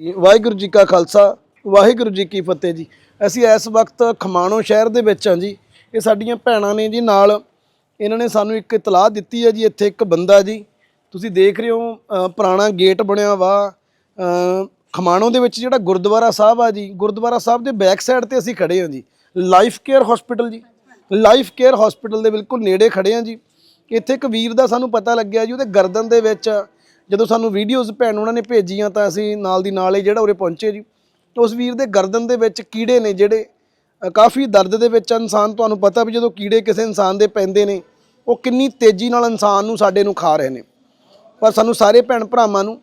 ਵਾਹਿਗੁਰੂ ਜੀ ਕਾ ਖਾਲਸਾ, ਵਾਹਿਗੁਰੂ ਜੀ ਕੀ ਫਤਿਹ ਜੀ। ਅਸੀਂ ਇਸ ਵਕਤ ਖਮਾਣੋ ਸ਼ਹਿਰ ਦੇ ਵਿੱਚ ਹਾਂ ਜੀ। ਇਹ ਸਾਡੀਆਂ ਭੈਣਾਂ ਨੇ ਜੀ ਨਾਲ ਇਹਨਾਂ ਨੇ ਸਾਨੂੰ ਇੱਕ ਇਤਲਾਹ ਦਿੱਤੀ ਹੈ ਜੀ, ਇੱਥੇ ਇੱਕ ਬੰਦਾ ਜੀ। ਤੁਸੀਂ ਦੇਖ ਰਹੇ ਹੋ ਪੁਰਾਣਾ ਗੇਟ ਬਣਿਆ ਵਾ। ਖਮਾਣੋ ਦੇ ਵਿੱਚ ਜਿਹੜਾ ਗੁਰਦੁਆਰਾ ਸਾਹਿਬ ਆ ਜੀ, ਗੁਰਦੁਆਰਾ ਸਾਹਿਬ ਦੇ ਬੈਕ ਸਾਈਡ ਤੇ ਅਸੀਂ ਖੜੇ ਹਾਂ ਜੀ। ਲਾਈਫ ਕੇਅਰ ਹਸਪੀਟਲ ਜੀ। ਲਾਈਫ ਕੇਅਰ ਹਸਪੀਟਲ ਦੇ ਬਿਲਕੁਲ ਨੇੜੇ ਖੜੇ ਹਾਂ ਜੀ। ਇੱਥੇ ਇੱਕ ਵੀਰ ਦਾ ਸਾਨੂੰ ਪਤਾ ਲੱਗਿਆ ਜੀ, ਉਹਦੇ ਗਰਦਨ ਦੇ ਵਿੱਚ ਜਦੋਂ ਸਾਨੂੰ ਵੀਡੀਓਜ਼ ਭੈਣ ਉਹਨਾਂ ਨੇ ਭੇਜੀਆਂ ਤਾਂ ਅਸੀਂ ਨਾਲ ਦੀ ਨਾਲ ਹੀ ਜਿਹੜਾ ਉਰੇ ਪਹੁੰਚੇ ਜੀ। ਉਸ ਵੀਰ ਦੇ ਗਰਦਨ ਦੇ ਵਿੱਚ ਕੀੜੇ ਨੇ ਜਿਹੜੇ ਕਾਫੀ ਦਰਦ ਦੇ ਵਿੱਚ ਆ। ਇਨਸਾਨ ਤੁਹਾਨੂੰ ਪਤਾ ਵੀ ਜਦੋਂ ਕੀੜੇ ਕਿਸੇ ਇਨਸਾਨ ਦੇ ਪੈਂਦੇ ਨੇ, ਉਹ ਕਿੰਨੀ ਤੇਜ਼ੀ ਨਾਲ ਇਨਸਾਨ ਨੂੰ ਸਾਡੇ ਨੂੰ ਖਾ ਰਹੇ ਨੇ। ਪਰ ਸਾਨੂੰ ਸਾਰੇ ਭੈਣ ਭਰਾਵਾਂ ਨੂੰ,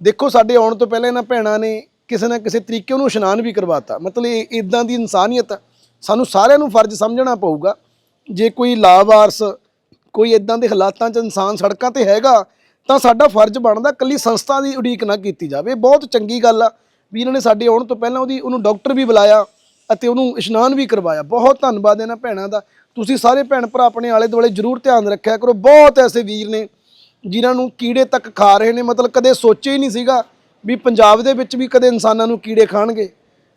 ਦੇਖੋ ਸਾਡੇ ਆਉਣ ਤੋਂ ਪਹਿਲਾਂ ਇਹਨਾਂ ਭੈਣਾਂ ਨੇ ਕਿਸੇ ਨਾ ਕਿਸੇ ਤਰੀਕੇ ਉਹਨੂੰ ਇਸ਼ਨਾਨ ਵੀ ਕਰਵਾਤਾ। ਮਤਲਬ ਇਹ ਇਦਾਂ ਦੀ ਇਨਸਾਨੀਅਤ ਸਾਨੂੰ ਸਾਰਿਆਂ ਨੂੰ ਫਰਜ਼ ਸਮਝਣਾ ਪਊਗਾ। ਜੇ ਕੋਈ ਲਾਵਾਰਸ, ਕੋਈ ਇਦਾਂ ਦੇ ਹਾਲਾਤਾਂ 'ਚ ਇਨਸਾਨ ਸੜਕਾਂ ਤੇ ਹੈਗਾ ਤਾਂ ਸਾਡਾ ਫਰਜ਼ ਬਣਦਾ ਕੱਲੀ ਸੰਸਥਾ ਦੀ ਉਡੀਕ ਨਾ ਕੀਤੀ ਜਾਵੇ। ਇਹ ਬਹੁਤ ਚੰਗੀ ਗੱਲ ਆ ਵੀ ਇਹਨਾਂ ਨੇ ਸਾਡੇ ਆਉਣ ਤੋਂ ਪਹਿਲਾਂ ਉਹਦੀ ਉਹਨੂੰ ਡਾਕਟਰ ਵੀ ਬੁਲਾਇਆ ਅਤੇ ਉਹਨੂੰ ਇਸ਼ਨਾਨ ਵੀ ਕਰਵਾਇਆ। ਬਹੁਤ ਧੰਨਵਾਦ ਇਹਨਾਂ ਭੈਣਾਂ ਦਾ। ਤੁਸੀਂ ਸਾਰੇ ਭੈਣ ਭਰਾ ਆਪਣੇ ਆਲੇ ਦੁਆਲੇ ਜ਼ਰੂਰ ਧਿਆਨ ਰੱਖਿਆ ਕਰੋ। ਬਹੁਤ ਐਸੇ ਵੀਰ ਨੇ ਜਿਨ੍ਹਾਂ ਨੂੰ ਕੀੜੇ ਤੱਕ ਖਾ ਰਹੇ ਨੇ। ਮਤਲਬ ਕਦੇ ਸੋਚਿਆ ਹੀ ਨਹੀਂ ਸੀਗਾ ਵੀ ਪੰਜਾਬ ਦੇ ਵਿੱਚ ਵੀ ਕਦੇ ਇਨਸਾਨਾਂ ਨੂੰ ਕੀੜੇ ਖਾਣਗੇ।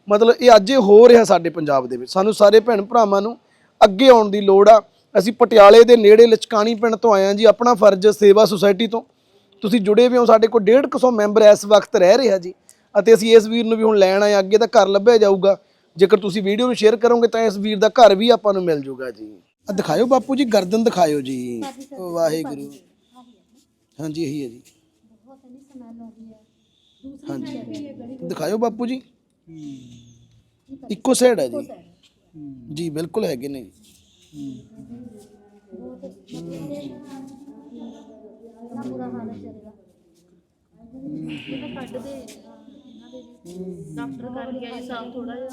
ਮਤਲਬ ਇਹ ਅੱਜ ਹੋ ਰਿਹਾ ਸਾਡੇ ਪੰਜਾਬ ਦੇ ਵਿੱਚ। ਸਾਨੂੰ ਸਾਰੇ ਭੈਣ ਭਰਾਵਾਂ ਨੂੰ ਅੱਗੇ ਆਉਣ ਦੀ ਲੋੜ ਆ। ਅਸੀਂ ਪਟਿਆਲੇ ਦੇ ਨੇੜੇ ਲਚਕਾਣੀ ਪਿੰਡ ਤੋਂ ਆਏ ਹਾਂ ਜੀ। ਆਪਣਾ ਫਰਜ਼ ਸੇਵਾ ਸੁਸਾਇਟੀ ਤੋਂ। ਤੁਸੀਂ ਜੁੜੇ ਵੀ ਹੋ ਸਾਡੇ ਕੋਲ 150 ਮੈਂਬਰ ਇਸ ਵਕਤ ਰਹਿ ਰਿਹਾ ਜੀ। ਅਤੇ ਅਸੀਂ ਇਸ ਵੀਰ ਨੂੰ ਵੀ ਹੁਣ ਲੈਣ ਆਏ ਅੱਗੇ ਤਾਂ ਘਰ ਲੱਭਿਆ ਜਾਊਗਾ। ਜੇਕਰ ਤੁਸੀਂ ਵੀਡੀਓ ਨੂੰ ਸ਼ੇਅਰ ਕਰੋਗੇ ਤਾਂ ਇਸ ਵੀਰ ਦਾ ਘਰ ਵੀ ਆਪਾਂ ਨੂੰ ਮਿਲ ਜਾਊਗਾ ਜੀ। ਆ ਦਿਖਾਇਓ ਬਾਪੂ ਜੀ ਗਰਦਨ ਦਿਖਾਇਓ ਜੀ। ਵਾਹਿਗੁਰੂ। ਹਾਂਜੀ ਇਹੀ ਹੈ ਜੀ। ਹਾਂਜੀ। ਦਿਖਾਇਓ ਬਾਪੂ ਜੀ। ਇੱਕੋ ਸਾਈਡ ਹੈ ਜੀ। ਜੀ ਬਿਲਕੁਲ ਹੈਗੇ ਨੇ ਜੀ। ਡਾਕਟਰ ਕਰ ਗਿਆ ਜੀ ਸਾਫ਼ ਥੋੜਾ ਜਿਹਾ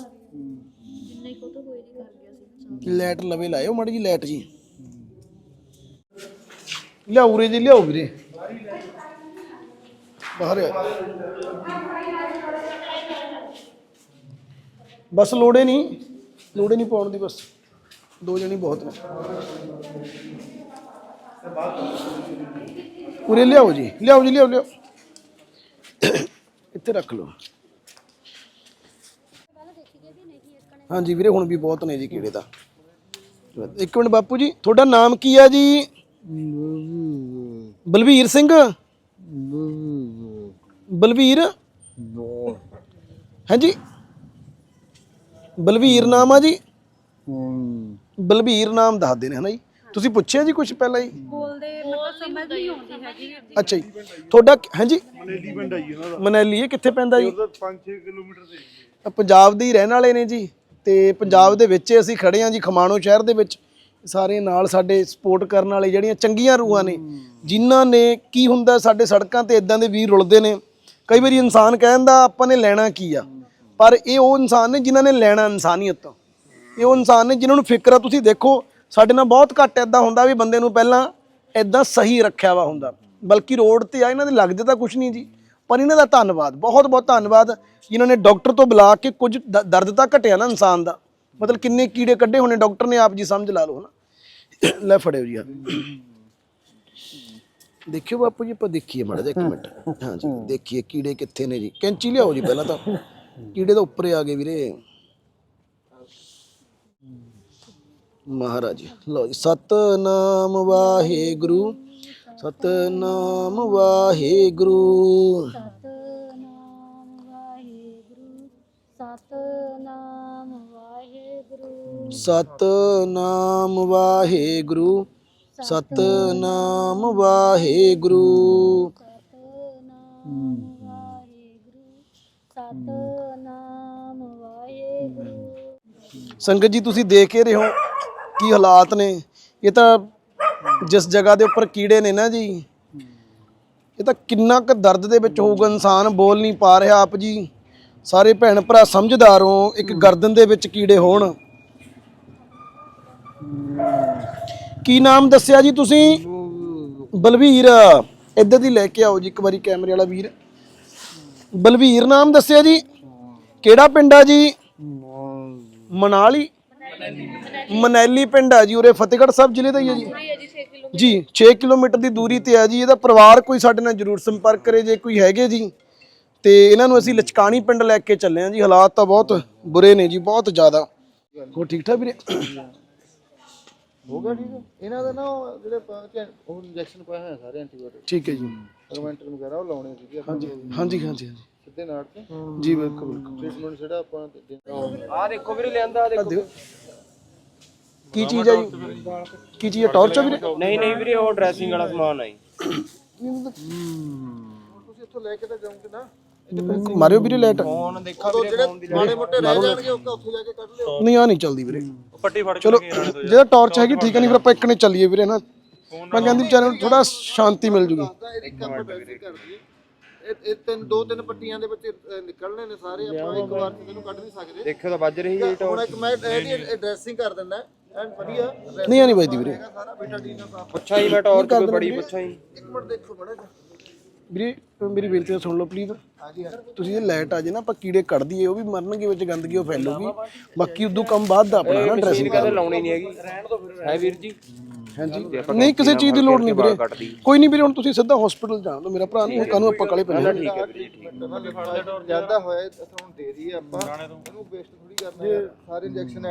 ਜਿੰਨਾ ਕੋ ਤਾਂ ਹੋਈ ਨਹੀਂ ਕਰ ਗਿਆ ਸੀ ਸਾਫ਼। ਲਾਈਟ ਲਵੇ ਲਾਇਓ, ਮਾੜੀ ਜੀ ਲਾਈਟ ਜੀ ਲਿਆਓ ਉਰੇ ਜੀ, ਲਿਆਓ ਵੀਰੇ ਬਾਹਰ ਆ। ਬਸ ਲੋੜੇ ਨਹੀਂ ਲੋੜੇ ਨਹੀਂ ਪਾਉਣ ਦੀ ਬਸ ਦੋ ਜਣੀ ਬਹੁਤ ਨੇ ਉਰੇ ਲਿਆਓ ਜੀ ਲਿਆਓ ਜੀ, ਲਿਆਓ ਲਿਆਓ। ਇੱਥੇ ਰੱਖ ਲਓ। ਹਾਂਜੀ ਵੀਰੇ, ਹੁਣ ਵੀ ਬਹੁਤ ਨੇ ਜੀ ਕੀੜੇ ਦਾ ਇੱਕ ਮਿੰਟ ਬਾਪੂ ਜੀ, ਤੁਹਾਡਾ ਨਾਮ ਕੀ ਆ ਜੀ? ਬਲਵੀਰ ਸਿੰਘ? ਬਲਵੀਰ? ਹਾਂਜੀ। ਬਲਵੀਰ ਨਾਮ ਆ ਜੀ? ਬਲਵੀਰ ਨਾਮ ਦੱਸਦੇ ਨੇ ਹਨਾ ਜੀ। ਤੁਸੀਂ ਪੁੱਛਿਆ ਜੀ ਕੁਝ ਪਹਿਲਾਂ ਜੀ ਬੋਲਦੇ ਮਤਲਬ ਸਮਝ ਨਹੀਂ ਆਉਂਦੀ ਹੈਗੀ। ਅੱਛਾ ਜੀ। ਤੁਹਾਡਾ ਹਾਂਜੀ? ਮਨੈਲੀ ਪਿੰਡ ਆ ਜੀ ਉਹਨਾਂ ਦਾ। ਮਨੈਲੀ ਇਹ ਕਿੱਥੇ ਪੈਂਦਾ ਜੀ? 5-6 ਕਿਲੋਮੀਟਰ ਤੇ ਅ, ਪੰਜਾਬ ਦੇ ਹੀ ਰਹਿਣ ਵਾਲੇ ਨੇ ਜੀ। ਤੇ ਪੰਜਾਬ ਦੇ ਵਿੱਚ ਅਸੀਂ ਖੜੇ ਹਾਂ ਜੀ ਖਮਾਣੋ ਸ਼ਹਿਰ ਦੇ ਵਿੱਚ। ਸਾਰੇ ਨਾਲ ਸਾਡੇ ਸਪੋਰਟ ਕਰਨ ਵਾਲੇ ਜਿਹੜੀਆਂ ਚੰਗੀਆਂ ਰੂਹਾਂ ਨੇ ਜਿਨ੍ਹਾਂ ਨੇ ਕੀ ਹੁੰਦਾ ਸਾਡੇ ਸੜਕਾਂ ਤੇ ਇਦਾਂ ਦੇ ਵੀਰ ਰੁਲਦੇ ਨੇ। ਕਈ ਵਾਰੀ ਇਨਸਾਨ ਕਹਿੰਦਾ ਆਪਾਂ ਨੇ ਲੈਣਾ ਕੀ ਆ? ਪਰ ਇਹ ਉਹ ਇਨਸਾਨ ਨੇ ਜਿਨ੍ਹਾਂ ਨੇ ਲੈਣਾ ਇਨਸਾਨੀਅਤ ਤੋਂ। ਇਹ ਉਹ ਇਨਸਾਨ ਨੇ ਜਿਨ੍ਹਾਂ ਨੂੰ ਫਿਕਰ ਆ ਤੁਸੀਂ ਦੇਖੋ ਸਾਡੇ ਨਾਲ ਬਹੁਤ ਘੱਟ ਇਦਾਂ ਹੁੰਦਾ ਵੀ ਬੰਦੇ ਨੂੰ ਪਹਿਲਾਂ ਇਦਾਂ ਸਹੀ ਰੱਖਿਆ ਵਾ ਹੁੰਦਾ। ਬਲਕਿ ਰੋਡ ਤੇ ਆ, ਇਹਨਾਂ ਦੇ ਲੱਗਦੇ ਤਾਂ ਕੁਝ ਨਹੀਂ ਜੀ। ਪਰ ਇਹਨਾਂ ਦਾ ਧੰਨਵਾਦ, ਬਹੁਤ ਬਹੁਤ ਧੰਨਵਾਦ। ਜਿਨ੍ਹਾਂ ਨੇ ਡਾਕਟਰ ਤੋਂ ਬੁਲਾ ਕੇ ਕੁਝ ਦਰਦ ਤਾਂ ਘਟਿਆ ਨਾ ਇਨਸਾਨ ਦਾ। ਮਤਲਬ ਕਿੰਨੇ ਕੀੜੇ ਕੱਢੇ ਹੋਣੇ, ਡਾਕਟਰ ਨੇ ਆਪ ਜੀ ਸਮਝ ਲਾ ਲਓ ਨਾ ਲੈ ਫੜਿਓ ਜੀ ਆ ਦੇਖਿਓ ਬਾਪੂ ਜੀ, ਆਪਾਂ ਦੇਖੀਏ ਮਾੜਾ ਜਿਹਾ ਇੱਕ ਮਿੰਟ। ਹਾਂਜੀ, ਦੇਖੀਏ ਕੀੜੇ ਕਿੱਥੇ ਨੇ ਜੀ। ਕੈਂਚੀ ਲਿਆਓ ਜੀ ਪਹਿਲਾਂ ਤਾਂ। ਕੀੜੇ ਤਾਂ ਉੱਪਰ ਆ ਗਏ ਵੀਰੇ। ਮਹਾਰਾਜ ਲੋ ਜੀ ਸਤਨਾਮ ਵਾਹਿਗੁਰੂ। ਸਤਨਾਮ ਵਾਹਿਗੁਰੂ ਸਤਨਾਮ ਵਾਹਿਗੁਰੂ। ਸਤਨਾਮ ਵਾਹਿਗੁਰੂ ਸਤਨਾਮ ਵਾਹਿਗੁਰੂ। ਸਤਨਾਮ ਵਾਹਿਗੁਰੂ ਸਤਨਾਮ ਵਾਹਿਗੁਰੂ। ਸੰਗਤ ਜੀ ਤੁਸੀਂ ਦੇਖ ਕੇ ਰਹੇ ਹੋ। ਕੀ ਹਾਲਾਤ ਨੇ? ਇਹ ਤਾਂ ਜਿਸ ਜਗ੍ਹਾ ਦੇ ਉੱਪਰ ਕੀੜੇ ਨੇ ਨਾ ਜੀ, ਇਹ ਤਾਂ ਕਿੰਨਾ ਕੁ ਦਰਦ ਦੇ ਵਿੱਚ ਹੋਊਗਾ ਇਨਸਾਨ, ਬੋਲ ਨਹੀਂ ਪਾ ਰਿਹਾ ਆਪ ਜੀ। ਸਾਰੇ ਭੈਣ ਭਰਾ ਸਮਝਦਾਰ ਹੋ, ਇੱਕ ਗਰਦਨ ਦੇ ਵਿੱਚ ਕੀੜੇ ਹੋਣ। ਕੀ ਨਾਮ ਦੱਸਿਆ ਜੀ ਤੁਸੀਂ? ਬਲਵੀਰ, ਇੱਧਰ ਦੀ ਲੈ ਕੇ ਆਓ ਜੀ, ਇੱਕ ਵਾਰੀ ਕੈਮਰੇ ਵਾਲਾ ਵੀਰ। ਬਲਵੀਰ ਨਾਮ ਦੱਸਿਆ ਜੀ? ਕਿਹੜਾ ਪਿੰਡ ਆ ਜੀ? ਮਨਾਲੀ। ਮਨੈਲੀ ਪਿੰਡ ਆ ਜੀ ਉਰੇ ਫਤਿਹਗੜ੍ਹ ਸਾਹਿਬ ਜ਼ਿਲ੍ਹੇ ਦਾ ਹੀ ਹੈ ਜੀ। ਜੀ 6 ਕਿਲੋਮੀਟਰ। ਦੀ ਦੂਰੀ ਤੇ ਆ ਜੀ ਇਹਦਾ ਪਰਿਵਾਰ ਕੋਈ ਸਾਡੇ ਨਾਲ ਜਰੂਰ ਸੰਪਰਕ ਕਰੇ ਜੇ ਕੋਈ ਹੈਗੇ ਜੀ। ਤੇ ਇਹਨਾਂ ਨੂੰ ਅਸੀਂ ਲਚਕਾਣੀ ਪਿੰਡ ਲੈ ਕੇ ਚੱਲੇ ਹਾਂ ਜੀ ਹਾਲਾਤ ਤਾਂ ਬਹੁਤ ਬੁਰੇ ਨੇ ਜੀ ਬਹੁਤ ਜ਼ਿਆਦਾ। ਹੋ ਠੀਕ ਠਾਕ ਵੀਰੇ? ਹੋ ਗਿਆ ਠੀਕ ਹੈ ਇਹਨਾਂ ਦਾ ਨਾ ਉਹ ਜਿਹੜੇ ਪਾ ਕੇ ਉਹ ਇੰਜੈਕਸ਼ਨ ਪਾਇਆ ਹੋਇਆ ਸਾਰੇ ਐਂਟੀਬਾਇਓਟਿਕ ਠੀਕ ਹੈ ਜੀ। ਅਗਮੈਂਟਨ ਵਗੈਰਾ ਉਹ ਲਾਉਣੇ ਸੀਗੇ ਆਪਾਂ। ਹਾਂਜੀ ਹਾਂਜੀ ਹਾਂਜੀ ਹਾਂਜੀ। ਸਿੱਧੇ ਨਾੜ ਤੇ। ਜੀ ਬਿਲਕੁਲ ਬਿਲਕੁਲ। ਟ੍ਰੀਟਮੈਂਟ ਜਿਹੜਾ ਆਪਾਂ ਆ ਦੇਖੋ ਵੀਰੇ ਲਿਆਂਦਾ ਦੇਖੋ। ਦਿਓ। ਕੀ ਚੀਜ਼ ਹੈ ਜੀ? ਕੀ ਚੀਜ਼ ਹੈ? ਟਾਰਚ ਆ ਵੀਰੇ ਨਹੀਂ ਨਹੀਂ ਵੀਰੇ ਉਹ ਡਰੈਸਿੰਗ ਵਾਲਾ ਸਮਾਨ ਆਈ ਤੁਸੀਂ ਇੱਥੋਂ ਲੈ ਕੇ ਤਾਂ ਜਾਓਗੇ ਨਾ ਮਾਰਿਓ ਵੀਰੇ ਲਾਈਟ ਫੋਨ ਦੇਖਾ ਉਹ ਜਿਹੜੇ ਮਾੜੇ ਮੋਟੇ ਰਹਿ ਜਾਣਗੇ ਉਹ ਉੱਥੇ ਜਾ ਕੇ ਕੱਢ ਲਿਓ। ਨਹੀਂ ਆ ਨਹੀਂ ਚੱਲਦੀ ਵੀਰੇ। ਪੱਟੀ ਫੜ ਚਲੋ ਜਿਹੜਾ ਟਾਰਚ ਹੈਗੀ ਠੀਕ ਹੈ ਨਹੀਂ ਫਿਰ ਆਪਾਂ ਇੱਕ ਨੇ ਚੱਲੀਏ ਵੀਰੇ ਨਾ ਮੈਂ ਕਹਿੰਦੀ ਵਿਚਾਰੇ ਨੂੰ ਥੋੜਾ ਸ਼ਾਂਤੀ ਮਿਲ ਜੂਗੀ। ਤਾਂ ਇੱਕ ਆਪਾਂ ਡਰੈਸਿੰਗ ਕਰ ਦਈਏ ਇਹ ਇਹ ਤਿੰਨ ਦੋ ਤਿੰਨ ਪੱਟੀਆਂ ਦੇ ਵਿੱਚ ਅਹ, ਨਿਕਲਣੇ ਨੇ ਸਾਰੇ ਆਪਾਂ ਇੱਕ ਵਾਰ ਚ ਇਹਨੂੰ ਕੱਢ ਨਹੀਂ ਸਕਦੇ। ਦੇਖਿਓ ਤਾਂ ਵੱਜ ਰਹੀ ਹੈ ਹੁਣ ਇੱਕ ਮੈਂ ਇਹਦੀ ਡਰੈਸਿੰਗ ਕਰ ਦਿੰਦਾ ਐਂਡ ਵਧੀਆ। ਨਹੀਂ ਆ ਨਹੀਂ ਵੱਜਦੀ ਵੀਰੇ। ਸਾਰਾ ਬੀਟਾਡੀਨ ਦਾ ਸਾਫ਼ ਪੁੱਛਾਂ ਹੀ ਮੈਂ ਟੌਰ ਕੋਈ ਬੜੀ ਪੁੱਛਾਂ ਹੀ ਇੱਕ ਮਿੰਟ ਦੇਖੋ ਬੜਾ ਵੀਰੇ ਮੇਰੀ ਬੇਨਤੀ ਤਾਂ ਸੁਣ ਲਓ ਪਲੀਜ਼ ਹਾਂਜੀ ਹਾਂ ਤੁਸੀਂ ਇਹ ਲਾਈਟ ਆ ਜੇ ਨਾ ਆਪਾਂ ਕੀੜੇ ਕੱਢ ਦਈਏ ਉਹ ਵੀ ਮਰਨਗੇ ਵਿੱਚ ਗੰਦਗੀ ਉਹ ਫੈਲੂਗੀ। ਬਾਕੀ ਉਦੋਂ ਕੰਮ ਬਾਅਦ ਦਾ ਆਪਣਾ ਨਾ ਡਰੈਸਿੰਗ ਕਹਿੰਦੇ ਲਾਉਣੀ ਨਹੀਂ ਹੈਗੀ। ਰਹਿਣ ਦੋ ਫਿਰ ਹੈ ਵੀਰ ਜੀ? ਹਾਂਜੀ। ਨਹੀਂ ਕਿਸੇ ਚੀਜ਼ ਦੀ ਲੋੜ ਨਹੀਂ ਵੀਰੇ। ਕੋਈ ਨਹੀਂ ਵੀਰੇ ਹੁਣ ਤੁਸੀਂ ਸਿੱਧਾ ਹਸਪੀਟਲ ਜਾਣ ਦੋ ਮੇਰਾ ਭਰਾ ਨੂੰ ਕਾਹਨੂੰ ਆਪਾਂ ਕਾਲੇ ਪੈਣੇ ਠੀਕ ਹੈ ਵੀਰੇ ਠੀਕ ਜ਼ਿਆਦਾ ਹੋਇਆ ਤਾਂ ਹੁਣ ਦੇ ਦਈਏ ਆਪਾਂ। ਇਹਨੂੰ ਵੇਸਟ ਥੋੜੀ ਕਰਨਾ ਹੈ ਸਾਰੇ ਇੰਜੈਕਸ਼ਨ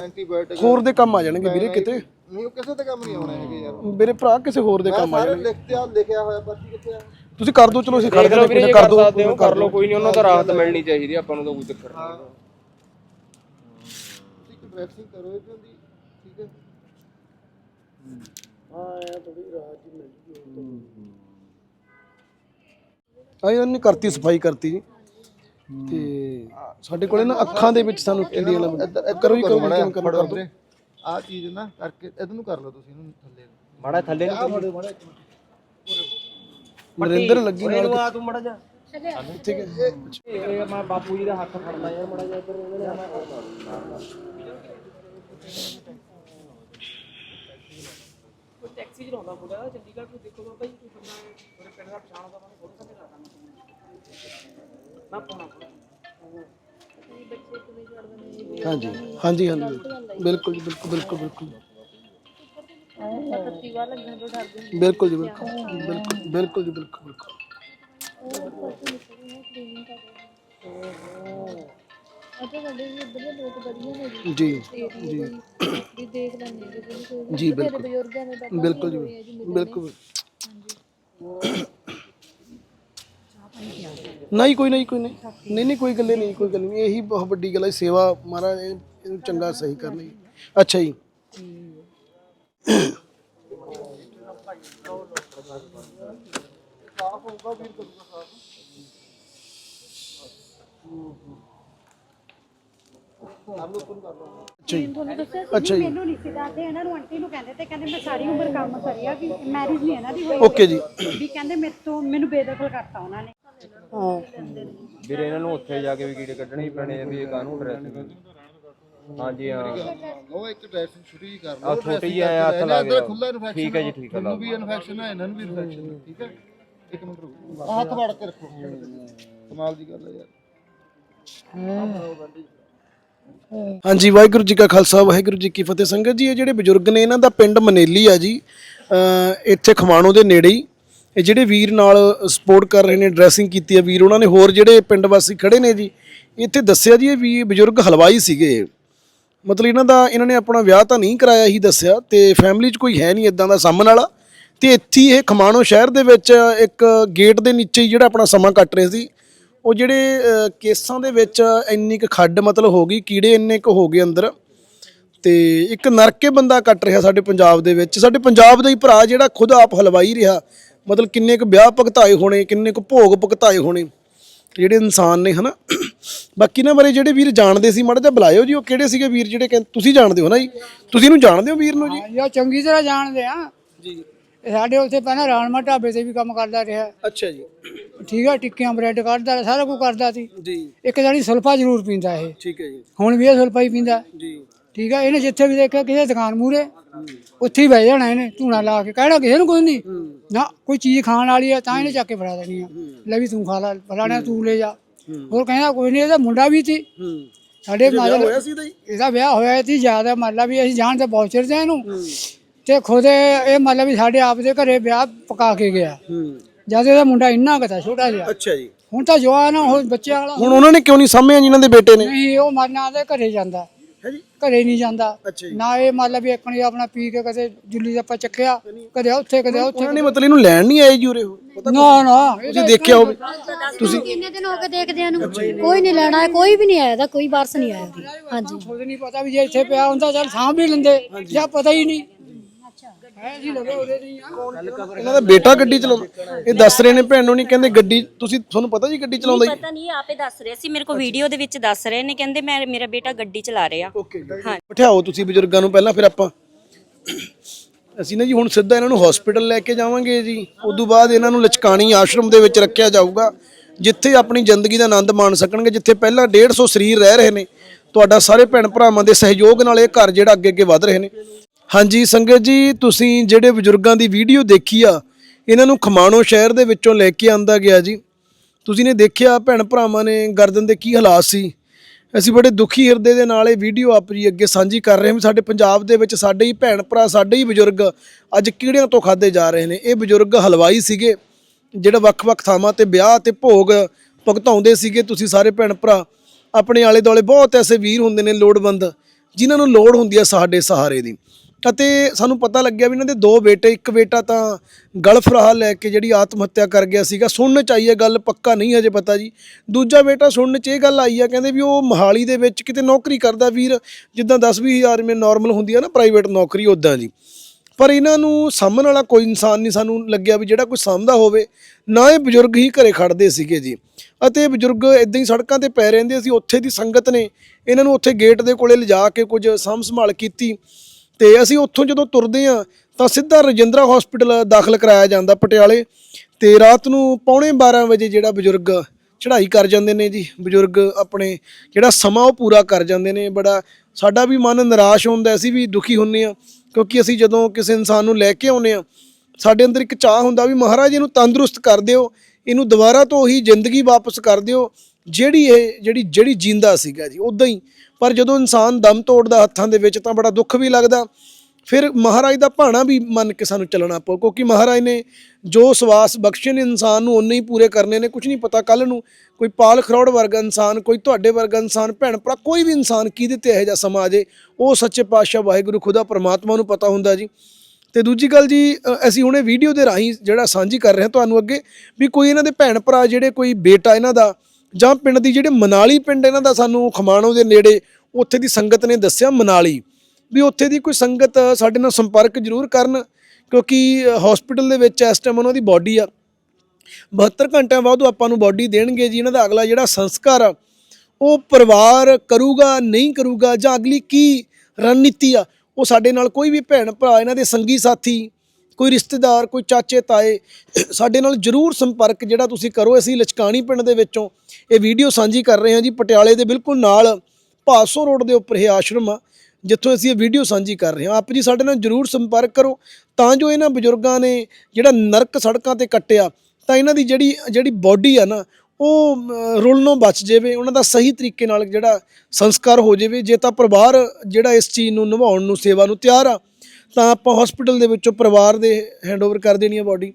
ਐਂਟੀਬਾਇਓਟਿਕ ਹੋਰ ਦੇ ਕੰਮ ਆ ਜਾਣਗੇ ਵੀਰੇ ਕਿਤੇ? ਨਹੀਂ ਉਹ ਕਿਸੇ ਤੇ ਕੰਮ ਨਹੀਂ ਆਉਣਾ ਹੈਗੇ ਯਾਰ। ਮੇਰੇ ਭਰਾ ਕਿਸੇ ਹੋਰ ਦੇ ਕੰਮ ਆ ਸਾਰੇ ਜਾਣਗੇ। ਲਿਖਤੇ ਆ ਲਿਖਿਆ ਹੋਇਆ ਪਰਚੀ ਕਿੱਥੇ ਆ? ਤੁਸੀਂ ਕਰ ਦਿਓ ਚਲੋ ਅਸੀਂ ਖੜ ਦੇਖ ਲਓ ਵੀਰੇ ਕੇ ਜੇ ਕਰ ਦਿਓ ਹੋ ਕਰ ਲਓ ਕੋਈ ਨਹੀਂ ਉਹਨਾਂ ਦਾ ਰਾਹਤ ਮਿਲਣੀ ਚਾਹੀਦੀ ਆਪਾਂ ਨੂੰ ਤਾਂ ਕੋਈ ਚੱਕਰ ਨਹੀਂ ਤੁਸੀਂ ਡਰੈਸਿੰਗ ਕਰੋ ਇਹਦੀ ਦੀ ਠੀਕ ਹੈ? ਆ ਇਹਨਾਂ ਨੇ ਕਰਤੀ ਸਫ਼ਾਈ ਕਰਤੀ ਜੀ। ਤੇ ਸਾਡੇ ਕੋਲੇ ਨਾ ਅੱਖਾਂ ਦੇ ਵਿੱਚ ਸਾਨੂੰ ਕੀੜੀਆਂ ਲੱਗ ਕਰੋ ਜੀ ਕਰੋ ਆ ਚੀਜ਼ ਨਾ ਕਰਕੇ ਇਹਨੂੰ ਨੂੰ ਕਰ ਲਓ ਤੁਸੀਂ ਇਹਨੂੰ ਥੱਲੇ। ਮਾੜਾ ਥੱਲੇ ਮਾੜਾ ਇੱਕ ਮਿੰਟ ਨਰਿੰਦਰ ਲੱਗੀ ਨਾਲ ਆ ਤੂੰ ਮੜਾ ਜਾ ਠੀਕ ਹੈ। ਇਹ ਮੈਂ ਬਾਪੂ ਜੀ ਦਾ ਹੱਥ ਫੜਦਾ ਯਾਰ ਮੜਾ ਜਾ ਇੱਧਰ ਇਹਦੇ ਨਾਲ ਟੈਕਸੀ ਚਲਾਉਂਦਾ ਮੁੰਡਾ ਚੰਡੀਗੜ੍ਹ ਤੋਂ ਦੇਖੋ ਬਾਬਾ ਜੀ ਕੋਈ ਬੰਦਾ ਮੇਰੇ ਪਿੰਡ ਦਾ ਪਛਾਣ ਦਾ ਮੈਨੂੰ ਫੋਟੋ ਸੰਗ ਲਾਦਾ ਨਾ ਪਾਉਣਾ ਬੱਚੇ ਕਿਵੇਂ ਛੱਡ ਦਿੰਦੇ ਨੇ ਹਾਂਜੀ ਹਾਂਜੀ ਹਾਂਜੀ ਬਿਲਕੁਲ ਜੀ ਬਿਲਕੁਲ ਬਿਲਕੁਲ ਬਿਲਕੁਲ ਸੱਤੀ ਵਾਰ ਲੱਗਣ ਤੋਂ ਡਰਦੇ ਨੇ ਬਿਲਕੁਲ ਜੀ ਬਿਲਕੁਲ ਬਿਲਕੁਲ ਬਿਲਕੁਲ ਜੀ ਬਿਲਕੁਲ ਬਿਲਕੁਲ ਅਤੇ ਸਾਡੇ ਵੀ ਇੱਧਰ ਦੇ ਲੋਕ ਵਧੀਆ ਨੇ ਜੀ ਜੀ ਜੀ ਵੀ ਦੇਖ ਲੈਂਦੇ ਨੇ ਜੀ ਕੋਈ ਜੀ ਬਥੇਰੇ ਬਜ਼ੁਰਗਾਂ ਨੇ ਤਾਂ ਬਿਲਕੁਲ ਜੀ ਬਿਲਕੁਲ ਨਹੀਂ ਕੋਈ ਨਹੀਂ ਕੋਈ ਨਹੀਂ। ਨਹੀਂ ਨਹੀਂ ਕੋਈ ਗੱਲ ਨਹੀਂ ਕੋਈ ਗੱਲ ਨਹੀਂ। ਇਹੀ ਬਹੁਤ ਵੱਡੀ ਗੱਲ ਹੈ ਸੇਵਾ ਮਹਾਰਾਜ ਇਹ- ਇਹਨੂੰ ਚੰਗਾ ਸਹੀ ਕਰਨੀ ਅੱਛਾ ਜੀ। ਅੱਛਾ ਜੀ। ਤੁਹਾਨੂੰ ਦੱਸਿਆ ਅੱਛਾ ਜੀ। ਮੈਨੂੰ ਨਹੀਂ ਸੀ ਦੱਸਦੇ ਇਹਨਾਂ ਨੂੰ ਆਂਟੀ ਨੂੰ ਕਹਿੰਦੇ ਤੇ ਕਹਿੰਦੇ ਮੈਂ ਸਾਰੀ ਉਮਰ ਕੰਮ ਕਰਿਆ ਕਿ ਮੈਰਿਜ ਨਹੀਂ ਇਹਨਾਂ ਦੀ ਹੋਈ। ਓਕੇ ਜੀ। ਵੀ ਕਹਿੰਦੇ ਮੇਰੇ ਤੋਂ ਮੈਨੂੰ ਬੇਦਖਲ ਕਰਤਾ ਉਹਨਾਂ ਨੇ। ਵੀਰੇ ਇਹਨਾਂ ਨੂੰ ਉੱਥੇ ਜਾ ਕੇ ਵੀ ਕੀੜੇ ਕੱਢਣੇ ਹੀ ਪੈਣੇ ਆ ਵੀ ਇਹ ਕਾਹਨੂੰ ਡਰੈਸਿੰਗ ਹਾਂਜੀ ਹਾਂ। ਉਹ ਇੱਕ ਡਰੈਸਿੰਗ ਛੁੱਟੀ ਜੀ ਕਰ ਆ ਲਓ ਛੋਟੀ ਜਿਹੀ ਐ ਹੱਥ ਲਾ ਕੇ ਖੁੱਲਾ ਇਨਫੈਕਸ਼ਨ ਠੀਕ ਹੈ ਜੀ ਠੀਕ ਹੈ ਤੁਹਾਨੂੰ ਵੀ ਇਨਫੈਕਸ਼ਨ ਹੈ ਇਹਨਾਂ ਨੂੰ ਵੀ ਇਨਫੈਕਸ਼ਨ ਹੈ ਠੀਕ ਹੈ? ਇੱਕ ਮਿੰਟ ਰੁਕੋ। ਆਹ ਹੱਥ ਵੜ ਕੇ ਰੱਖੋ। ਕਮਾਲ ਦੀ ਗੱਲ ਹੈ ਯਾਰ। ਹਾਂਜੀ ਵਾਹਿਗੁਰੂ ਜੀ ਕਾ ਖਾਲਸਾ ਵਾਹਿਗੁਰੂ ਜੀ ਕੀ ਫਤਿਹ। ਸੰਗਤ ਜੀ ਇਹ ਜਿਹੜੇ ਬਜ਼ੁਰਗ ਨੇ ਇਹਨਾਂ ਦਾ ਪਿੰਡ ਮਨੇਲੀ ਆ ਜੀ। ਇੱਥੇ ਖਮਾਣੋ ਦੇ ਨੇੜੇ ਹੀ ਇਹ ਜਿਹੜੇ ਵੀਰ ਨਾਲ ਸਪੋਰਟ ਕਰ ਰਹੇ ਨੇ ਡਰੈਸਿੰਗ ਕੀਤੀ ਹੈ ਵੀਰ, ਉਹਨਾਂ ਨੇ ਹੋਰ ਜਿਹੜੇ ਪਿੰਡ ਵਾਸੀ ਖੜੇ ਨੇ ਜੀ, ਇੱਥੇ ਦੱਸਿਆ ਜੀ ਇਹ ਵੀ ਬਜ਼ੁਰਗ ਹਲਵਾਈ ਸੀਗੇ। ਮਤਲਬ ਇਹਨਾਂ ਦਾ, ਇਹਨਾਂ ਨੇ ਆਪਣਾ ਵਿਆਹ ਤਾਂ ਨਹੀਂ ਕਰਾਇਆ ਹੀ ਦੱਸਿਆ, ਤੇ ਫੈਮਿਲੀ 'ਚ ਕੋਈ ਹੈ ਨਹੀਂ ਇਦਾਂ ਦਾ ਸਾਹਮਣ ਵਾਲਾ। ਤੇ ਇੱਥੇ ਹੀ ਇਹ ਖਮਾਣੋ ਸ਼ਹਿਰ ਦੇ ਵਿੱਚ ਇੱਕ ਗੇਟ ਦੇ ਨੀਚੇ ਹੀ ਜਿਹੜਾ ਆਪਣਾ ਸਮਾਂ ਕੱਟ ਰਹੇ ਸੀ, ਉਹ ਜਿਹੜੇ ਕੇਸਾਂ ਦੇ ਵਿੱਚ ਇੰਨੀ ਕੁ ਖੱਡ ਮਤਲਬ ਹੋ ਗਈ, ਕੀੜੇ ਇੰਨੇ ਕੁ ਹੋ ਗਏ ਅੰਦਰ। ਤੇ ਇੱਕ ਨਰਕੇ ਬੰਦਾ ਕੱਟ ਰਿਹਾ ਸਾਡੇ ਪੰਜਾਬ ਦੇ ਵਿੱਚ। ਸਾਡੇ ਪੰਜਾਬ ਦਾ ਹੀ ਭਰਾ ਜਿਹੜਾ ਖੁਦ ਆਪ ਹਲਵਾਈ ਰਿਹਾ ਮਤਲਬ ਕਿੰਨੇ ਕੁ ਵਿਆਹ ਭੁਗਤਾਏ ਹੋਣੇ ਕਿੰਨੇ ਕੁ ਭੋਗ ਭੁਗਤਾਏ ਹੋਣੇ ਜਿਹੜੇ ਇਨਸਾਨ ਨੇ ਹਨਾ। ਬਾਕੀ ਨਾ ਬਾਰੇ ਜਿਹੜੇ ਵੀਰ ਜਾਣਦੇ ਸੀ ਮਾੜਾ ਜਿਹਾ ਬੁਲਾਇਓ ਜੀ ਉਹ ਕਿਹੜੇ ਸੀਗੇ ਵੀਰ ਜਿਹੜੇ ਤੁਸੀਂ ਜਾਣਦੇ ਹੋ ਨਾ ਜੀ? ਤੁਸੀਂ ਇਹਨੂੰ ਜਾਣਦੇ ਹੋ ਵੀਰ ਨੂੰ ਜੀ? ਇਹ ਚੰਗੀ ਤਰ੍ਹਾਂ ਜਾਣਦੇ ਆ। ਜੀ। ਸਾਡੇ ਉੱਥੇ ਪਹਿਲਾਂ ਰਾਣਮਾ ਢਾਬੇ ਤੇ ਵੀ ਕੰਮ ਕਰਦਾ ਰਿਹਾ। ਅੱਛਾ ਜੀ। ਠੀਕ ਆ ਟਿੱਕੀਆਂ ਬ੍ਰੈਡ ਕੱਢਦਾ ਸਾਰਾ ਕੁਝ ਕਰਦਾ ਸੀ। ਜੀ। ਇੱਕ ਜਾਨੀ ਸੁਲਫਾ ਜ਼ਰੂਰ ਪੀਂਦਾ ਇਹ। ਠੀਕ ਹੈ ਜੀ। ਹੁਣ ਵੀ ਇਹ ਸੁਲਫਾ ਹੀ ਪੀਂਦਾ। ਜੀ। ਠੀਕ ਆ ਇਹਨੇ ਜਿੱਥੇ ਵੀ ਦੇਖਿਆ ਕਿਸੇ ਦੁਕਾਨ ਮੂਰੇ ਉੱਥੇ ਹੀ ਬਹਿ ਜਾਣਾ ਇਹਨੇ ਧੂਣਾ ਲਾ ਕੇ। ਕਹਿਣਾ ਕਿਸੇ ਨੂੰ ਕੁਝ ਨਹੀਂ। ਨਾ ਕੋਈ ਚੀਜ਼ ਖਾਣ ਵਾਲੀ ਆ ਤਾਂ ਇਹਨੇ ਚੱਕ ਕੇ ਫੜਾ ਦੇਣੀ ਆ। ਲੈ ਵੀ ਤੂੰ ਖਾ ਲੈ ਫਲਾਣਾ ਤੂੰ ਲੈ ਜਾ। ਹੋਰ ਕਹਿੰਦਾ ਕੋਈ ਨਹੀਂ ਇਹਦਾ ਮੁੰਡਾ ਵੀ ਸੀ। ਹੂੰ। ਸਾਡੇ ਮਾਜਲ ਹੋਇਆ ਸੀ ਤਾਂ ਇਹਦਾ ਵਿਆਹ ਹੋਇਆ ਸੀ ਜ਼ਿਆਦਾ ਮਤਲਬ ਵੀ ਅਸੀਂ ਜਾਣਦੇ ਬਹੁਤ ਚਿਰ ਦੇ ਇਹਨੂੰ। ਤੇ ਖੁਦ ਇਹ ਮਤਲਬ ਵੀ ਸਾਡੇ ਆਪ ਦੇ ਘਰੇ ਵਿਆਹ ਪਕਾ ਕੇ ਗਿਆ। ਹੂੰ। ਜਦ ਇਹਦਾ ਮੁੰਡਾ ਇੰਨਾ ਕੁ ਤਾ ਛੋਟਾ ਜਿਹਾ। ਅੱਛਾ ਜੀ। ਹੁਣ ਤਾਂ ਜਵਾਨ ਆ ਉਹ ਬੱਚਿਆਂ ਵਾਲਾ। ਹੁਣ ਉਹਨਾਂ ਨੇ ਕਿਉਂ ਨਹੀਂ ਸਾਂਭਿਆ ਜਿਨ੍ਹਾਂ ਦੇ ਬੇਟੇ ਨੇ? ਨਹੀਂ ਉਹ ਮਰਨਾ ਦੇ ਘਰੇ ਜਾਂਦਾ। ਘਰੇ ਨਹੀਂ ਜਾਂਦਾ। ਅੱਛਾ ਜੀ। ਨਾ ਇਹ ਮਤਲਬ ਵੀ ਇੱਕਣੀ ਆਪਣਾ ਪੀ ਕੇ ਕਦੇ ਜੁੱਲੀ ਦਾ ਆਪਾਂ ਚੱਕਿਆ ਕਦੇ ਉੱਥੇ ਕਦੇ ਉੱਥੇ। ਉਹਨਾਂ ਨੇ ਮਤਲਬ ਇਹਨੂੰ ਲੈਣ ਨਹੀਂ ਆਏ ਜੀ ਉਰੇ? ਉਹ ਪਤਾ ਨਾ ਨਾ। ਇਹ ਤੁਸੀਂ ਦੇਖਿਆ ਹੋਵੇ। ਤੁਸੀਂ ਕਿੰਨੇ ਦਿਨ ਹੋ ਗਏ ਦੇਖਦਿਆਂ ਨੂੰ। ਕੋਈ ਨਹੀਂ ਲੈਣਾ ਹੈ ਕੋਈ ਵੀ ਨਹੀਂ ਆਇਆ ਦਾ ਕੋਈ ਵਾਰਸ ਨਹੀਂ ਆਇਆ। ਜੀ। ਹਾਂਜੀ। ਖੁਦ ਨਹੀਂ ਪਤਾ ਵੀ ਜੇ ਇੱਥੇ ਪਿਆ ਹੁੰਦਾ ਚੱਲ ਸਾਂਭ ਵੀ ਲੈਂਦੇ। ਜਾਂ ਪਤਾ ਹੀ ਨਹੀਂ ਹੈ ਜੀ ਲਗੇ ਉਹਦੇ ਨਹੀਂ ਆ ਇਹਨਾਂ ਦਾ ਬੇਟਾ ਗੱਡੀ ਚਲਾਉਂਦਾ। ਇਹ ਦੱਸ ਰਹੇ ਨੇ ਭੈਣ ਨੂੰ ਨਹੀਂ ਕਹਿੰਦੇ ਗੱਡੀ ਤੁਸੀਂ ਤੁਹਾਨੂੰ ਪਤਾ ਜੀ ਗੱਡੀ ਚਲਾਉਂਦਾ ਜੀ ਪਤਾ ਨਹੀਂ ਆਪੇ ਦੱਸ ਰਹੇ ਸੀ। ਮੇਰੇ ਕੋ ਵੀਡੀਓ ਦੇ ਵਿੱਚ ਦੱਸ ਰਹੇ ਨੇ ਕਹਿੰਦੇ ਮੈਂ ਮੇਰਾ ਬੇਟਾ ਗੱਡੀ ਚਲਾ ਰਿਹਾ। ਓਕੇ ਬਿਠਾਓ ਤੁਸੀਂ ਬਜ਼ੁਰਗਾਂ ਨੂੰ ਪਹਿਲਾਂ ਫਿਰ ਆਪਾਂ। ਅਸੀਂ ਨਾ ਜੀ ਹੁਣ ਸਿੱਧਾ ਇਹਨਾਂ ਨੂੰ ਹਸਪੀਟਲ ਲੈ ਕੇ ਜਾਵਾਂਗੇ ਜੀ। ਉਦੋਂ ਬਾਅਦ ਇਹਨਾਂ ਨੂੰ ਲਚਕਾਣੀ ਆਸ਼ਰਮ ਦੇ ਵਿੱਚ ਰੱਖਿਆ ਜਾਊਗਾ। ਜਿੱਥੇ ਆਪਣੀ ਜ਼ਿੰਦਗੀ ਦਾ ਆਨੰਦ ਮਾਣ ਸਕਣਗੇ ਜਿੱਥੇ ਪਹਿਲਾਂ 150 ਸਰੀਰ ਰਹਿ ਰਹੇ ਨੇ। ਤੁਹਾਡਾ ਸਾਰੇ ਭੈਣ ਭਰਾਵਾਂ ਦੇ ਸਹਿਯੋਗ ਨਾਲ ਇਹ ਘਰ ਜਿਹੜਾ ਅੱਗੇ ਅੱਗੇ ਵਧ ਰਹੇ ਨੇ। ਹਾਂਜੀ ਸੰਗਤ ਜੀ, ਤੁਸੀਂ ਜਿਹੜੇ ਬਜ਼ੁਰਗਾਂ ਦੀ ਵੀਡੀਓ ਦੇਖੀ ਆ, ਇਹਨਾਂ ਨੂੰ ਖਮਾਣੋ ਸ਼ਹਿਰ ਦੇ ਵਿੱਚੋਂ ਲੈ ਕੇ ਆਂਦਾ ਗਿਆ ਜੀ। ਤੁਸੀਂ ਨੇ ਦੇਖਿਆ ਭੈਣ ਭਰਾਵਾਂ ਨੇ ਗਰਦਨ ਦੇ ਕੀ ਹਾਲਾਤ ਸੀ? ਅਸੀਂ ਬੜੇ ਦੁਖੀ ਹਿਰਦੇ ਦੇ ਨਾਲ ਇਹ ਵੀਡੀਓ ਆਪ ਜੀ ਅੱਗੇ ਸਾਂਝੀ ਕਰ ਰਹੇ ਹਾਂ ਵੀ ਸਾਡੇ ਪੰਜਾਬ ਦੇ ਵਿੱਚ ਸਾਡੇ ਹੀ ਭੈਣ ਭਰਾ, ਸਾਡੇ ਹੀ ਬਜ਼ੁਰਗ ਅੱਜ ਕੀੜਿਆਂ ਤੋਂ ਖਾਦੇ ਜਾ ਰਹੇ ਨੇ? ਇਹ ਬਜ਼ੁਰਗ ਹਲਵਾਈ ਸੀਗੇ, ਜਿਹੜਾ ਵੱਖ-ਵੱਖ ਥਾਵਾਂ ਤੇ ਵਿਆਹ ਤੇ ਭੋਗ ਭੁਗਤਾਉਂਦੇ ਸੀਗੇ। ਤੁਸੀਂ ਸਾਰੇ ਭੈਣ ਭਰਾ, ਆਪਣੇ ਆਲੇ ਦੁਆਲੇ ਬਹੁਤ ਐਸੇ ਵੀਰ ਹੁੰਦੇ ਨੇ, ਲੋੜਵੰਦ, ਜਿਨ੍ਹਾਂ ਨੂੰ ਲੋੜ ਹੁੰਦੀ ਹੈ ਸਾਡੇ ਸਹਾਰੇ ਦੀ। ਅਤੇ ਸਾਨੂੰ ਪਤਾ ਲੱਗਿਆ ਵੀ ਇਹਨਾਂ ਦੇ ਦੋ ਬੇਟੇ, ਇੱਕ ਬੇਟਾ ਤਾਂ ਗਲਫ ਰਾਹ ਲੈ ਕੇ ਜਿਹੜੀ ਆਤਮ ਹੱਤਿਆ ਕਰ ਗਿਆ ਸੀਗਾ। ਸੁਣਨ ਚ ਆਈ ਹੈ ਗੱਲ ਪੱਕਾ ਨਹੀਂ ਹਜੇ ਪਤਾ ਜੀ। ਦੂਜਾ ਬੇਟਾ ਸੁਣਨ ਚ ਇਹ ਗੱਲ ਆਈ ਆ, ਕਹਿੰਦੇ ਵੀ ਉਹ ਮਹਾਲੀ ਦੇ ਵਿੱਚ ਕਿਤੇ ਨੌਕਰੀ ਕਰਦਾ ਵੀਰ, ਜਿੱਦਾਂ 10 ਹਜ਼ਾਰ ਰੁਪਏ ਨਾਰਮਲ ਹੁੰਦੀ ਆ ਨਾ ਪ੍ਰਾਈਵੇਟ ਨੌਕਰੀ ਉਦਾਂ ਜੀ ਪਰ ਇਹਨਾਂ ਨੂੰ ਸਾਹਮਣ ਵਾਲਾ ਕੋਈ ਇਨਸਾਨ ਨਹੀਂ ਸਾਨੂੰ ਲੱਗਿਆ ਵੀ ਜਿਹੜਾ ਕੋਈ ਸਾਂਭਦਾ ਹੋਵੇ, ਨਾ ਇਹ ਬਜ਼ੁਰਗ ਹੀ ਘਰੇ ਖੜਦੇ ਸੀਗੇ ਜੀ। ਅਤੇ ਬਜ਼ੁਰਗ ਇਦਾਂ ਹੀ ਸੜਕਾਂ ਤੇ ਪੈ ਰਹਿੰਦੇ ਸੀ, ਉੱਥੇ ਦੀ ਸੰਗਤ ਨੇ ਇਹਨਾਂ ਨੂੰ ਉੱਥੇ ਗੇਟ ਦੇ ਕੋਲੇ ਲਿਜਾ ਕੇ ਕੁਝ ਸਾਂਭ ਸੰਭਾਲ ਕੀਤੀ। ਤੇ ਅਸੀਂ ਉੱਥੋਂ ਜਦੋਂ ਤੁਰਦੇ ਆ ਤਾਂ ਸਿੱਧਾ ਰਜਿੰਦਰਾ ਹਸਪੀਟਲ ਦਾਖਲ ਕਰਾਇਆ ਜਾਂਦਾ ਪਟਿਆਲੇ ਤੇ ਰਾਤ ਨੂੰ ਪੌਣੇ 12 ਵਜੇ ਜਿਹੜਾ ਬਜ਼ੁਰਗ ਚੜ੍ਹਾਈ ਕਰ ਜਾਂਦੇ ਨੇ ਜੀ, ਬਜ਼ੁਰਗ ਆਪਣੇ ਜਿਹੜਾ ਸਮਾਂ ਉਹ ਪੂਰਾ ਕਰ ਜਾਂਦੇ ਨੇ, ਬੜਾ ਸਾਡਾ ਵੀ ਮਨ ਨਿਰਾਸ਼ ਹੁੰਦਾ, ਅਸੀਂ ਵੀ ਦੁਖੀ ਹੁੰਨੇ ਆ ਕਿਉਂਕਿ ਅਸੀਂ ਜਦੋਂ ਕਿਸੇ ਇਨਸਾਨ ਨੂੰ ਲੈ ਕੇ ਆਉਨੇ ਆ ਸਾਡੇ ਅੰਦਰ ਇੱਕ ਚਾਹ ਹੁੰਦਾ ਵੀ ਮਹਾਰਾਜ ਇਹਨੂੰ ਤੰਦਰੁਸਤ ਕਰ ਦਿਓ, ਇਹਨੂੰ ਦੁਬਾਰਾ ਤੋਂ ਉਹੀ ਜ਼ਿੰਦਗੀ ਵਾਪਸ ਕਰ ਦਿਓ, ਜਿਹੜੀ ਇਹ, ਜਿਹੜੀ ਜਿਹੜੀ ਜਿੰਦਾ ਸੀਗਾ ਜੀ ਉਦਾਂ ਹੀ ਪਰ ਜਦੋਂ ਇਨਸਾਨ ਦਮ ਤੋੜਦਾ ਹੱਥਾਂ ਦੇ ਵਿੱਚ ਤਾਂ ਬੜਾ ਦੁੱਖ ਵੀ ਲੱਗਦਾ। ਫਿਰ ਮਹਾਰਾਜ ਦਾ ਭਾਣਾ ਵੀ ਮੰਨ ਕੇ ਸਾਨੂੰ ਚੱਲਣਾ ਪਊ, ਕਿਉਂਕਿ ਮਹਾਰਾਜ ਨੇ ਜੋ ਸਵਾਸ ਬਖਸ਼ੇ ਨੇ ਇਨਸਾਨ ਨੂੰ ਉਨੇ ਹੀ ਪੂਰੇ ਕਰਨੇ ਨੇ ਕੁਝ ਨਹੀਂ ਪਤਾ ਕੱਲ ਨੂੰ ਕੋਈ ਪਾਲ ਖਰੋੜ ਵਰਗਾ ਇਨਸਾਨ, ਕੋਈ ਤੁਹਾਡੇ ਵਰਗਾ ਇਨਸਾਨ, ਭੈਣ ਭਰਾ, ਕੋਈ ਵੀ ਇਨਸਾਨ ਕਿਹਦੇ ਤੇ ਇਹੋ ਜਿਹਾ ਸਮਾਂ ਆ ਜੇ ਉਹ ਸੱਚੇ ਪਾਤਸ਼ਾਹ ਵਾਹਿਗੁਰੂ ਖੁਦਾ ਪ੍ਰਮਾਤਮਾ ਨੂੰ ਪਤਾ ਹੁੰਦਾ ਜੀ। ਤੇ ਦੂਜੀ ਗੱਲ ਜੀ ਅਸੀਂ ਹੁਣੇ ਵੀਡੀਓ ਦੇ ਰਾਹੀਂ ਜਿਹੜਾ ਸਾਂਝੀ ਕਰ ਰਹੇ ਹਾਂ ਤੁਹਾਨੂੰ ਅੱਗੇ, ਵੀ ਕੋਈ ਇਹਨਾਂ ਦੇ ਭੈਣ ਭਰਾ ਜਿਹੜੇ ਕੋਈ ਬੇਟਾ ਇਹਨਾਂ ਦਾ ਜਾਂ ਪਿੰਡ ਦੀ ਜਿਹੜੇ ਮਨਾਲੀ ਪਿੰਡ ਇਹਨਾਂ ਦਾ ਸਾਨੂੰ ਖਮਾਣੋ ਦੇ ਨੇੜੇ ਉੱਥੇ ਦੀ ਸੰਗਤ ਨੇ ਦੱਸਿਆ ਮਨਾਲੀ, ਵੀ ਉੱਥੇ ਦੀ ਕੋਈ ਸੰਗਤ ਸਾਡੇ ਨਾਲ ਸੰਪਰਕ ਜ਼ਰੂਰ ਕਰਨ, ਕਿਉਂਕਿ ਹਸਪੀਟਲ ਦੇ ਵਿੱਚ ਇਸ ਟਾਈਮ ਉਹਨਾਂ ਦੀ ਬਾਡੀ ਆ। 72 ਘੰਟਿਆਂ ਬਾਅਦ ਉਹ ਆਪਾਂ ਨੂੰ ਬਾਡੀ ਦੇਣਗੇ ਜੀ। ਇਹਨਾਂ ਦਾ ਅਗਲਾ ਜਿਹੜਾ ਸੰਸਕਾਰ ਆ, ਉਹ ਪਰਿਵਾਰ ਕਰੂਗਾ, ਨਹੀਂ ਕਰੂਗਾ ਜਾਂ ਅਗਲੀ ਕੀ ਰਣਨੀਤੀ ਆ, ਉਹ ਸਾਡੇ ਨਾਲ ਕੋਈ ਵੀ ਭੈਣ ਭਰਾ, ਇਹਨਾਂ ਦੇ ਸੰਗੀ ਸਾਥੀ ਕੋਈ ਰਿਸ਼ਤੇਦਾਰ ਕੋਈ ਚਾਚੇ ਤਾਏ ਸਾਡੇ ਨਾਲ ਜਰੂਰ ਸੰਪਰਕ ਜਿਹੜਾ ਤੁਸੀਂ ਕਰੋ। ਅਸੀਂ ਲਚਕਾਣੀ ਪਿੰਡ ਦੇ ਵਿੱਚੋਂ ਇਹ ਵੀਡੀਓ ਸਾਂਝੀ ਕਰ ਰਹੇ ਹਾਂ ਜੀ। ਪਟਿਆਲੇ ਦੇ ਬਿਲਕੁਲ ਨਾਲ ਭਾਸੋ ਰੋਡ ਦੇ ਉੱਪਰ ਇਹ ਆਸ਼ਰਮ ਆ ਜਿੱਥੋਂ ਅਸੀਂ ਇਹ ਵੀਡੀਓ ਸਾਂਝੀ ਕਰ ਰਹੇ ਹਾਂ। ਆਪ ਜੀ ਸਾਡੇ ਨਾਲ ਜਰੂਰ ਸੰਪਰਕ ਕਰੋ। ਤਾਂ ਜੋ ਇਹਨਾਂ ਬਜ਼ੁਰਗਾਂ ਨੇ ਜਿਹੜਾ ਨਰਕ ਸੜਕਾਂ ਤੇ ਕੱਟਿਆ ਤਾਂ ਇਹਨਾਂ ਦੀ ਜਿਹੜੀ ਜਿਹੜੀ ਬਾਡੀ ਆ ਨਾ ਉਹ ਅਮ, ਰੁਲਣੋਂ ਬਚ ਜਾਵੇ। ਉਹਨਾਂ ਦਾ ਸਹੀ ਤਰੀਕੇ ਨਾਲ ਜਿਹੜਾ ਸੰਸਕਾਰ ਹੋ ਜਾਵੇ। ਜੇ ਤਾਂ ਪਰਿਵਾਰ ਜਿਹੜਾ ਇਸ ਚੀਜ਼ ਨੂੰ ਨਿਭਾਉਣ ਨੂੰ ਸੇਵਾ ਨੂੰ ਤਿਆਰ ਆ ਤਾਂ ਆਪਾਂ ਹਸਪੀਟਲ ਦੇ ਵਿੱਚੋਂ ਪਰਿਵਾਰ ਦੇ ਹੈਂਡਓਵਰ ਕਰ ਦੇਣੀ ਹੈ ਬਾਡੀ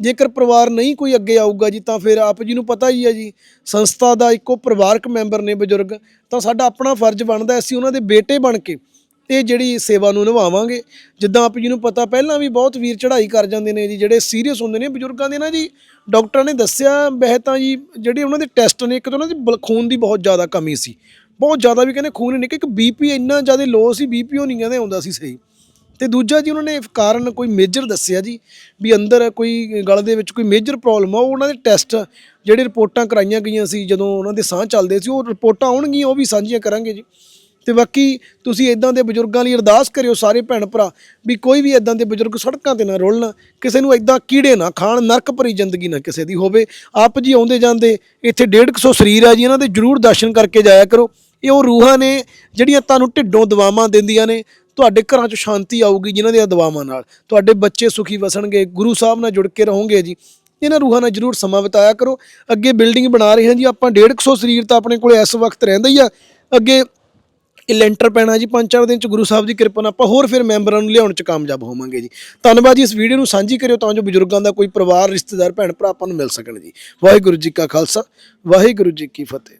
ਜੇਕਰ ਪਰਿਵਾਰ ਨਹੀਂ ਕੋਈ ਅੱਗੇ ਆਊਗਾ ਜੀ, ਤਾਂ ਫਿਰ ਆਪ ਜੀ ਨੂੰ ਪਤਾ ਹੀ ਹੈ ਜੀ, ਸੰਸਥਾ ਦਾ ਇੱਕੋ ਪਰਿਵਾਰਕ ਮੈਂਬਰ ਨੇ ਬਜ਼ੁਰਗ, ਤਾਂ ਸਾਡਾ ਆਪਣਾ ਫਰਜ਼ ਬਣਦਾ ਅਸੀਂ ਉਹਨਾਂ ਦੇ ਬੇਟੇ ਬਣ ਕੇ ਇਹ ਜਿਹੜੀ ਸੇਵਾ ਨੂੰ ਨਿਭਾਵਾਂਗੇ। ਜਿੱਦਾਂ ਆਪ ਜੀ ਨੂੰ ਪਤਾ, ਪਹਿਲਾਂ ਵੀ ਬਹੁਤ ਵੀਰ ਚੜ੍ਹਾਈ ਕਰ ਜਾਂਦੇ ਨੇ ਜੀ, ਜਿਹੜੇ ਸੀਰੀਅਸ ਹੁੰਦੇ ਨੇ ਬਜ਼ੁਰਗਾਂ ਦੇ ਨਾ ਜੀ ਡਾਕਟਰਾਂ ਨੇ ਦੱਸਿਆ ਵੈਸੇ ਤਾਂ ਜੀ, ਜਿਹੜੇ ਉਹਨਾਂ ਦੇ ਟੈਸਟ ਨੇ, ਇੱਕ ਤਾਂ ਉਹਨਾਂ ਦੀ ਬਲ- ਖੂਨ ਦੀ ਬਹੁਤ ਜ਼ਿਆਦਾ ਕਮੀ ਸੀ। ਬਹੁਤ ਜ਼ਿਆਦਾ ਵੀ ਕਹਿੰਦੇ ਖੂਨ ਨਹੀਂ ਕਿ ਇੱਕ ਬੀਪੀ ਇੰਨਾ ਜ਼ਿਆਦਾ ਲੋ ਸੀ ਬੀਪੀਓ ਨਹੀਂ ਕਹਿੰਦੇ ਹੁੰਦਾ ਸੀ ਸਹੀ। ਤੇ ਦੂਜਾ ਜੀ ਉਹਨਾਂ ਨੇ ਕਾਰਨ ਕੋਈ ਮੇਜਰ ਦੱਸਿਆ ਜੀ ਵੀ ਅੰਦਰ ਕੋਈ ਗਲ ਦੇ ਵਿੱਚ ਕੋਈ ਮੇਜਰ ਪ੍ਰੋਬਲਮ ਆ, ਉਹ ਉਹਨਾਂ ਦੇ ਟੈਸਟ ਜਿਹੜੇ ਰਿਪੋਰਟਾਂ ਕਰਾਈਆਂ ਗਈਆਂ ਸੀ, ਜਦੋਂ ਉਹਨਾਂ ਦੇ ਸਾਹ ਚੱਲਦੇ ਸੀ, ਉਹ ਰਿਪੋਰਟਾਂ ਆਉਣਗੀਆਂ, ਉਹ ਵੀ ਸਾਂਝੀਆਂ ਕਰਾਂਗੇ ਜੀ। ਤੇ ਬਾਕੀ ਤੁਸੀਂ ਇਦਾਂ ਦੇ ਬਜ਼ੁਰਗਾਂ ਲਈ ਅਰਦਾਸ ਕਰਿਓ ਸਾਰੇ ਭੈਣ ਭਰਾ ਵੀ ਕੋਈ ਵੀ ਇਦਾਂ ਦੇ ਬਜ਼ੁਰਗ ਸੜਕਾਂ ਤੇ ਨਾ ਰੁਲਣ, ਕਿਸੇ ਨੂੰ ਇਦਾਂ ਕੀੜੇ ਨਾ ਖਾਣ, ਨਰਕ ਭਰੀ ਜ਼ਿੰਦਗੀ ਨਾ ਕਿਸੇ ਦੀ ਹੋਵੇ। ਆਪ ਜੀ ਆਉਂਦੇ ਜਾਂਦੇ, ਇੱਥੇ 150 ਸਰੀਰ ਆ ਜੀ, ਇਹਨਾਂ ਦੇ ਜਰੂਰ ਦਰਸ਼ਨ ਕਰਕੇ ਜਾਇਆ ਕਰੋ। ਇਹ ਉਹ ਰੂਹਾਂ ਨੇ ਜਿਹੜੀਆਂ ਤੁਹਾਨੂੰ ਢਿੱਡੋਂ ਦਵਾਵਾਂ ਦਿੰਦੀਆਂ ਨੇ, ਤੁਹਾਡੇ ਘਰਾਂ 'ਚ ਸ਼ਾਂਤੀ ਆਊਗੀ ਜਿਨ੍ਹਾਂ ਦੀਆਂ ਦੁਆਵਾਂ ਨਾਲ। ਤੁਹਾਡੇ ਬੱਚੇ ਸੁਖੀ ਵਸਣਗੇ, ਗੁਰੂ ਸਾਹਿਬ ਨਾਲ ਜੁੜ ਕੇ ਰਹੋਗੇ ਜੀ। ਇਹਨਾਂ ਰੂਹਾਂ ਨਾਲ ਜਰੂਰ ਸਮਾਂ ਬਿਤਾਇਆ ਕਰੋ। ਅੱਗੇ ਬਿਲਡਿੰਗ ਬਣਾ ਰਹੇ ਹਾਂ ਜੀ ਆਪਾਂ 150 ਸਰੀਰ ਤਾਂ ਆਪਣੇ ਕੋਲੇ ਇਸ ਵਕਤ ਰਹਿੰਦਾ ਹੀ ਆ। ਅੱਗੇ ਇਹ ਲੈਂਟਰ ਪੈਣਾ ਜੀ, ਪੰਜ ਚਾਰ ਦਿਨ ਚ ਗੁਰੂ ਸਾਹਿਬ ਦੀ ਕਿਰਪਾ ਨਾਲ ਆਪਾਂ ਹੋਰ ਫਿਰ ਮੈਂਬਰਾਂ ਨੂੰ ਲਿਆਉਣ ਚ ਕਾਮਯਾਬ ਹੋਵਾਂਗੇ ਜੀ। ਧੰਨਵਾਦ ਜੀ, ਇਸ ਵੀਡੀਓ ਨੂੰ ਸਾਂਝੀ ਕਰਿਓ ਤਾਂ ਜੋ ਬਜ਼ੁਰਗਾਂ ਦਾ ਕੋਈ ਪਰਿਵਾਰ, ਰਿਸ਼ਤੇਦਾਰ ਭੈਣ ਭਰਾ ਆਪਾਂ ਨੂੰ ਮਿਲ ਸਕਣ ਜੀ। ਵਾਹਿਗੁਰੂ ਜੀ ਕਾ ਖਾਲਸਾ, ਵਾਹਿਗੁਰੂ ਜੀ ਕੀ ਫਤਿਹ।